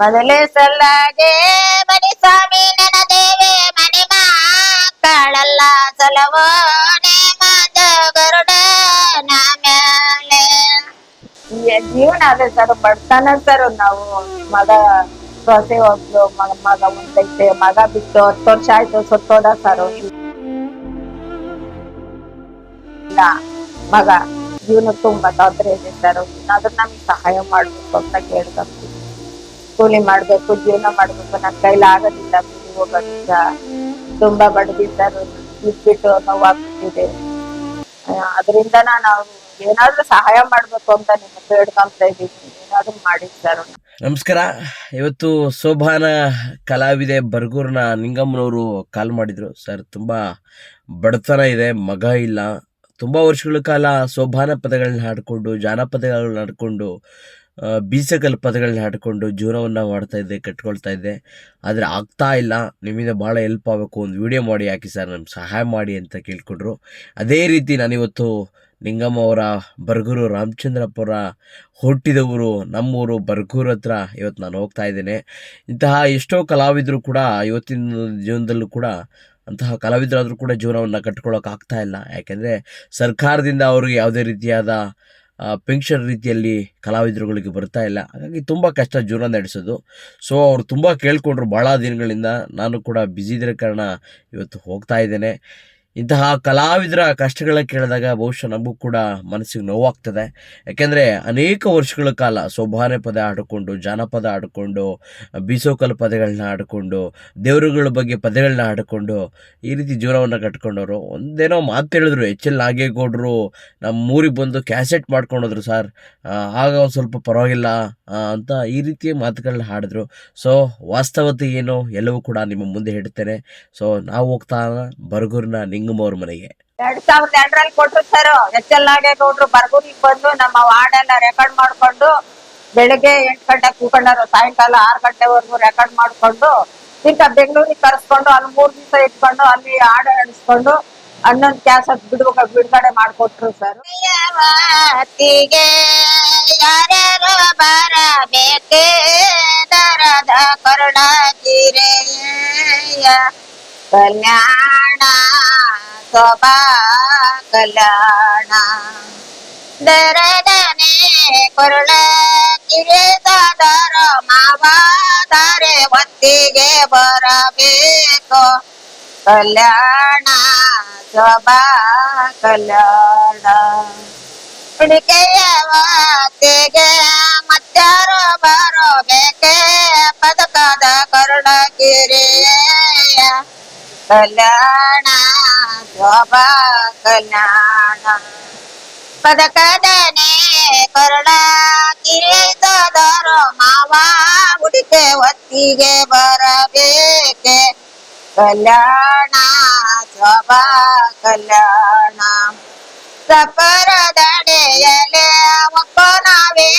ಮೊದಲೇ ಸಲ್ಲಾಗೆ ಮನಿ ಸ್ವಾಮಿ, ನನ್ನ ದೇವೆ ಮನೆ ಮಕ್ಕಳಲ್ಲ ಸಲವೋ ನೇಮದ ಗರುಡ ಜೀವನ ಅದೇ ಸರ್ ಬಡ್ತಾನ ಸರ್ ನಾವು. ಮಗ ಸೊಸೆ ಒಬ್ಳು ಮಗ ಮಗ ಒಂದೈತೆ ಮಗ ಬಿಟ್ಟು ಹತ್ತು ವರ್ಷ ಆಯ್ತು ಸತ್ತೋದ ಸರ್. ಇಲ್ಲ, ಮಗ, ಜೀವನ ತುಂಬಾ ತೊಂದರೆ ಇದೆ ಸರ್. ಅದನ್ನ ನಮ್ಗೆ ಸಹಾಯ ಮಾಡ್ಬೇಕು ಅಂತ ಕೇಳ್ಕೊಂತೀವಿ ಕೂಲಿ ಮಾಡ್ಬೇಕು, ಜೀವನ ಮಾಡ್ಬೇಕು ನನ್ನ ಕೈಲಿ ಆಗೋದಿಲ್ಲ ಕೂಲಿ ಹೋಗೋದಿಲ್ಲ ತುಂಬಾ ಬಡದಿ ಸರ್ ಇದ್ಬಿಟ್ಟು ನೋವಾಗ್ತಿದೆ ಅದರಿಂದ ನಾನು ಏನಾದ್ರೂ ಸಹಾಯ ಮಾಡ್ಬೇಕು ಅಂತ ನಿಮ್ಮ ಬೇಡ್ಕೊಂತ ಇದ್ದೀನಿ. ಏನಾದ್ರೂ ಮಾಡಿ ಸರ್. ನಮಸ್ಕಾರ. ಇವತ್ತು ಸೋಭಾನ ಕಲಾವಿದೆ ಬರ್ಗೂರ್ನ ನಿಂಗಮ್ಮನವರು ಕಾಲ್ ಮಾಡಿದ್ರು. ಸರ್, ತುಂಬಾ ಬಡತನ ಇದೆ, ಮಗ ಇಲ್ಲ. ತುಂಬಾ ವರ್ಷಗಳ ಕಾಲ ಸೋಭಾನ ಪದಗಳನ್ನ ಹಾಡ್ಕೊಂಡು, ಜಾನಪದಗಳನ್ನ ಹಾಡ್ಕೊಂಡು ಬೀಸಕಲ್ ಪದಗಳನ್ನ ಹಾಡ್ಕೊಂಡು ಜೀವನವನ್ನು ಮಾಡ್ತಾ ಇದ್ದೆ ಕಟ್ಕೊಳ್ತಾ ಇದ್ದೆ ಆದರೆ ಆಗ್ತಾ ಇಲ್ಲ. ನಿಮ್ಮಿಂದ ಭಾಳ ಹೆಲ್ಪ್ ಆಗಬೇಕು. ಒಂದು ವಿಡಿಯೋ ಮಾಡಿ ಹಾಕಿ ಸರ್ ನಮ್ಗೆ ಸಹಾಯ ಮಾಡಿ ಅಂತ ಕೇಳ್ಕೊಂಡ್ರು ಅದೇ ರೀತಿ ನಾನಿವತ್ತು ನಿಂಗಮ್ಮ ಅವರ ಬರ್ಗೂರು ರಾಮಚಂದ್ರಪುರ ಹುಟ್ಟಿದವರು ನಮ್ಮೂರು ಬರ್ಗೂರು ಹತ್ರ ಇವತ್ತು ನಾನು ಹೋಗ್ತಾ ಇದ್ದೇನೆ. ಇಂತಹ ಎಷ್ಟೋ ಕಲಾವಿದರು ಕೂಡ ಇವತ್ತಿನ ಜೀವನದಲ್ಲೂ ಕೂಡ ಅಂತಹ ಕಲಾವಿದರಾದರೂ ಕೂಡ ಜೀವನವನ್ನು ಕಟ್ಕೊಳ್ಳೋಕೆ ಆಗ್ತಾ ಇಲ್ಲ. ಯಾಕೆಂದರೆ ಸರ್ಕಾರದಿಂದ ಅವ್ರಿಗೆ ಯಾವುದೇ ರೀತಿಯಾದ ಪೆನ್ಷನ್ ರೀತಿಯಲ್ಲಿ ಕಲಾವಿದರುಗಳಿಗೆ ಬರ್ತಾ ಇಲ್ಲ. ಹಾಗಾಗಿ ತುಂಬ ಕಷ್ಟ ಜೀವನ ನಡೆಸೋದು. ಸೊ ಅವ್ರು ತುಂಬ ಕೇಳಿಕೊಂಡ್ರು. ಭಾಳ ದಿನಗಳಿಂದ ನಾನು ಕೂಡ ಬ್ಯುಸಿ ಇದ್ರ ಕಾರಣ ಇವತ್ತು ಹೋಗ್ತಾ ಇದ್ದೇನೆ. ಇಂತಹ ಕಲಾವಿದರ ಕಷ್ಟಗಳ ಕೇಳಿದಾಗ ಬಹುಶಃ ನಮಗೂ ಕೂಡ ಮನಸ್ಸಿಗೆ ನೋವಾಗ್ತದೆ. ಯಾಕೆಂದರೆ ಅನೇಕ ವರ್ಷಗಳ ಕಾಲ ಸೋಭಾನೆ ಪದ ಆಡಿಕೊಂಡು, ಜಾನಪದ ಆಡಿಕೊಂಡು, ಬೀಸೋಕಲ್ ಪದಗಳನ್ನ ಆಡಿಕೊಂಡು, ದೇವರುಗಳ ಬಗ್ಗೆ ಪದಗಳನ್ನ ಆಡಿಕೊಂಡು ಈ ರೀತಿ ಜೀವನವನ್ನು ಕಟ್ಕೊಂಡವರು. ಒಂದೇನೋ ಮಾತು ಹೇಳಿದ್ರು ಎಚ್ ಎಲ್ ನಾಗೇಗೌಡರು ನಮ್ಮ ಊರಿಗೆ ಬಂದು ಕ್ಯಾಸೆಟ್ ಮಾಡ್ಕೊಂಡೋದ್ರು, ಸರ್ ಆಗ ಒಂದು ಸ್ವಲ್ಪ ಪರವಾಗಿಲ್ಲ ಅಂತ ಈ ರೀತಿಯ ಮಾತುಗಳನ್ನ ಹಾಡಿದ್ರು. ಸೊ, ವಾಸ್ತವತೆ ಏನು ಎಲ್ಲವೂ ಕೂಡ ನಿಮ್ಮ ಮುಂದೆ ಹಿಡ್ತೇನೆ ಸೊ, ನಾವು ಹೋಗ್ತಾ ಬರ್ಗೂರಿನ ನಿಂಗಮ್ಮವ್ರ ಮನೆಗೆ. ಎರಡ್ ಸಾವಿರದ ಎರಡರಲ್ಲಿ ಕೊಟ್ರು ಸರ್ ಎಚ್ ಎಲ್ ನಾಗೇಗೌಡ್ರು ಬರ್ಗೂರಿಗೆ ಬಂದು ನಮ್ಮ ವಾರ್ಡ್ ಎಲ್ಲ ರೆಕಾರ್ಡ್ ಮಾಡ್ಕೊಂಡು ಬೆಳಿಗ್ಗೆ ಎಂಟು ಗಂಟೆ ಕೂಕೊಂಡಾರು ಸಾಯಂಕಾಲ ಆರು ಗಂಟೆವರೆಗೂ ರೆಕಾರ್ಡ್ ಮಾಡ್ಕೊಂಡು ಈಗ ಬೆಂಗಳೂರಿಗೆ ಕರೆಸ್ಕೊಂಡು ಅಲ್ಲಿ ಮೂರ್ ದಿವಸ ಇಟ್ಕೊಂಡು ಅಲ್ಲಿ ಹಾಡು ನಡೆಸ್ಕೊಂಡು ಹನ್ನೊಂದು ಕ್ಯಾಸ್ ಬಿಡ್ಬೇಕು ಬಿಡುಗಡೆ ಮಾಡ್ಕೊಟ್ರು ಸರ್ ಯಾರ್ಯಾರು ಬರಬೇಕೆ? ದರದ ಕರುಣಗಿರೆಯ ಕಲ್ಯಾಣ ಕಲ್ಯಾಣ ದರದನೆ ಕೊರಳ ಕಿರಿದಾದರ ಮಾವಾದರೆ ಒತ್ತಿಗೆ ಬರಬೇಕು. ಕಲ್ಯಾಣ ಸೊಬಾ ಕಲ್ಯಾಣ ಹುಡುಕೆಯ ವಾತಿಗೆ ಮತ್ತಾರು ಬರಬೇಕೆ. ಪದಕದ ಕರುಣಗಿರಿಯ ಕಲ್ಯಾಣ, ಶೋಭ ಕಲ್ಯಾಣ. ಪದಕದನೆ ಕರುಣ ಕಿರಿದದರು ಮಾವ ಹುಡುಕೆ ಒತ್ತಿಗೆ ಬರಬೇಕೆ? ಕಲ್ಯಾಣ, ಶೋಭ ಕಲ್ಯಾಣ. ಸಪರದಡೆಯಲೆ ಒಪ್ಪನವೇ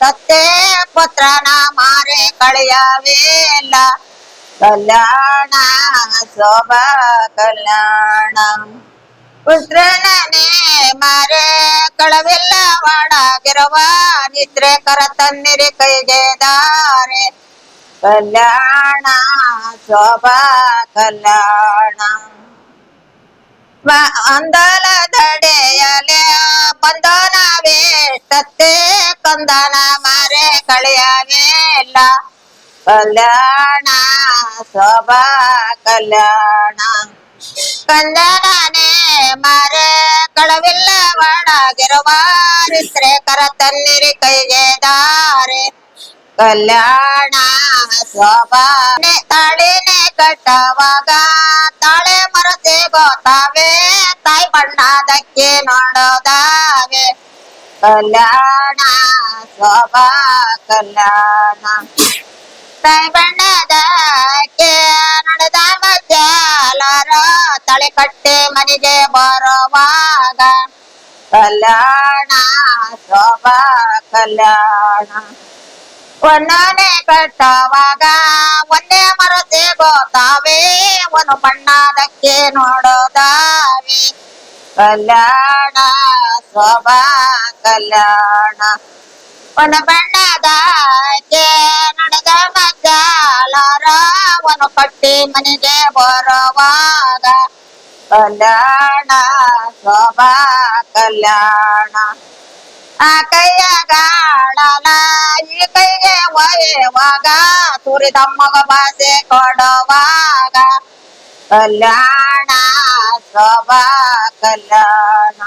ಸತ್ತೆ ಪುತ್ರನ ಮಾರೆ ಕಳೆಯವೇಲ್ಲ ಕಲ್ಯಾಣ ಶೋಭಾ ಕಲ್ಯಾಣ ಪುತ್ರನೇ ಮಾರೆ ಕಳವಿಲ್ಲ ಒಳಗಿರುವ ನಿದ್ರೆ ಕರ ತನ್ನಿರಿ ಕೈಗೆ ದಾರೆ ಕಲ್ಯಾಣ ಶೋಭಾ ಕಲ್ಯಾಣ ಮ- ಅಂದಲ ದಡೆಯಲೆ ಬಂಧನವೇ ಸತ್ತೆ ಕಂದನ ಮಾರೆ ಕಳೆಯವೇಲ್ಲ ಕಲ್ಯಾಣ ಸ್ವಭಾ ಕಲ್ಯಾಣ. ಕಂದನನೇ ಮಾರೆ ಕಳವಿಲ್ಲ ಒಣಗಿರುವಾರಿಸ್ರೆ ನಿದ್ರೆ ಕರ ತನ್ನಿರಿ ಕೈಗೆ ದಾರೆ. ಕಲ್ಯಾಣ ಶೋಭಾ ತಾಳಿನೆ ಕಟ್ಟವಾಗ ತಾಳೆ ಮರತೆ ಗೊತ್ತಾವೆ ತಾಯಿ ಬಣ್ಣದಕ್ಕೆ ನೋಡೋದಾವೆ ಕಲ್ಯಾಣ ಸ್ವಭಾ ಕಲ್ಯಾಣ. ಆಕೆ ನಡೆದ ಮಧ್ಯಾಲರ ತಲೆ ಕಟ್ಟೆ ಮನೆಗೆ ಬರುವಾಗ. ಕಲ್ಯಾಣ, ಶೋಭಾ, ಕಲ್ಯಾಣ. ಒಂದನೇ ಕಟ್ಟವಾಗ ಒಂದೇ ಮರತೆ ಗೋತಾವೆ ಒಂದು ಬಣ್ಣದಕ್ಕೆ ನೋಡೋದಾವೆ. ಕಲ್ಯಾಣ, ಶೋಭಾ, ಕಲ್ಯಾಣ. ಒಂದು ಬಣ್ಣದ ನಡೆದ ಮನೆಗೆ ಬರುವಾಗ ಕಲ್ಯಾಣ, ಶೋಭಾ, ಕಲ್ಯಾಣ. ಆ ಕೈಯ ಗಾಳನ ಈ ಕೈಗೆ ಒಯ್ಯುವಾಗ ತುರಿದಮ್ಮಗ ಭಾಷೆ ಕೊಡುವಾಗ ಕಲ್ಯಾಣ, ಶೋಭಾ, ಕಲ್ಯಾಣ.